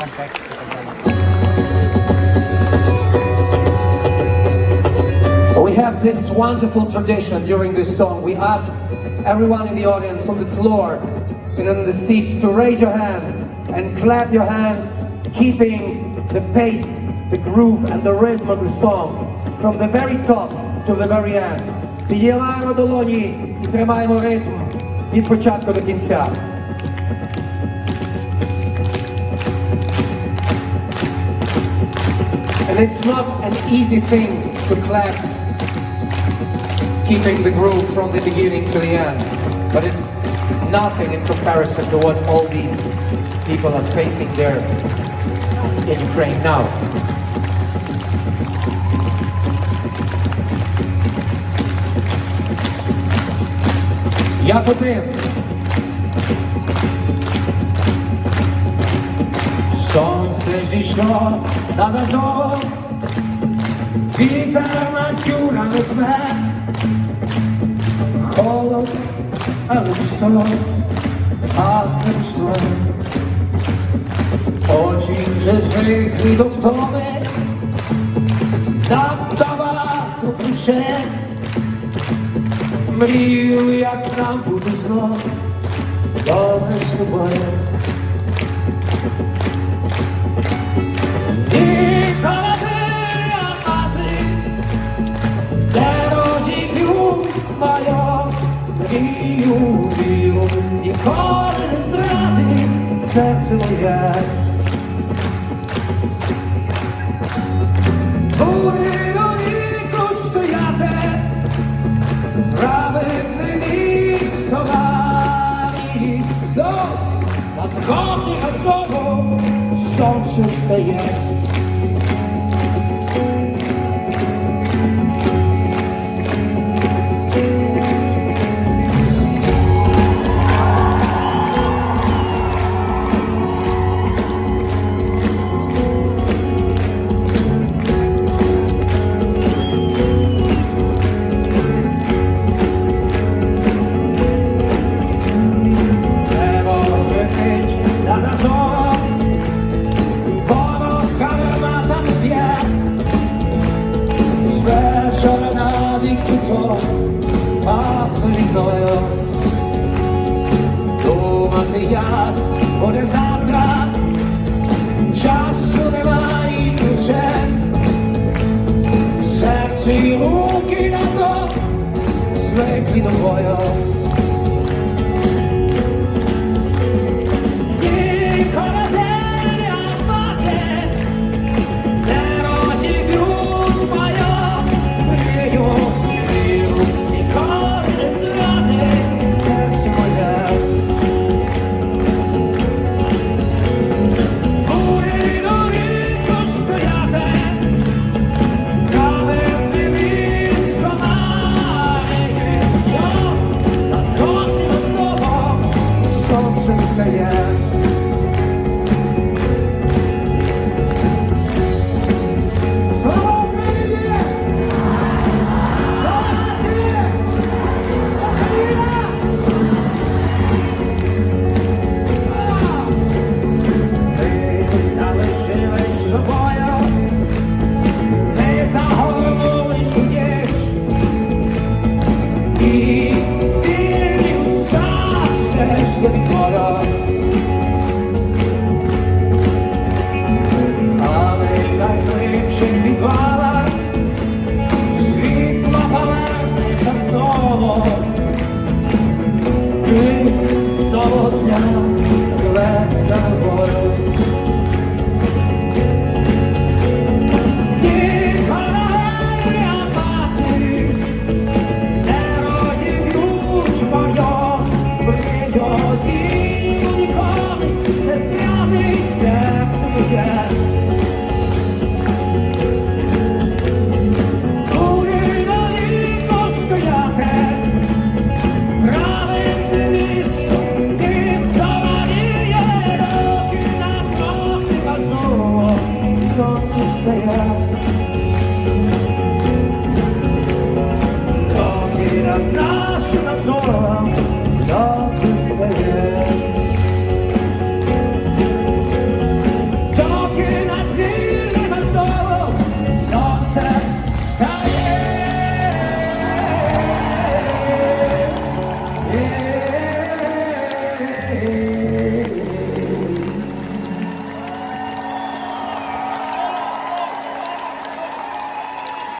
контекст і так далі. We have this wonderful tradition during this song. We ask everyone in the audience on the floor and on the seats to raise your hands and clap your hands, keeping the pace, the groove, and the rhythm of the song from the very top to the very end. Підіймаємо долоні і тримаємо ритм від початку до кінця. And it's not an easy thing to clap, keeping the groove from the beginning to the end. But it's nothing in comparison to what all these people are facing there in Ukraine now. Як один. Зійшло над Азовом, вітер над тюрами тме, холод, але сон, а сон. Очі вже звикли до втоми, так багато причин. Мрію, як нам буде знов, добре з тобою. Мрію білу, ніколи не зради серце моє. Буде віку стояти, правильне місто варі, до особо сонце стає. Думати, як буде завтра, часу немає вже серці руки на то звикли до бою.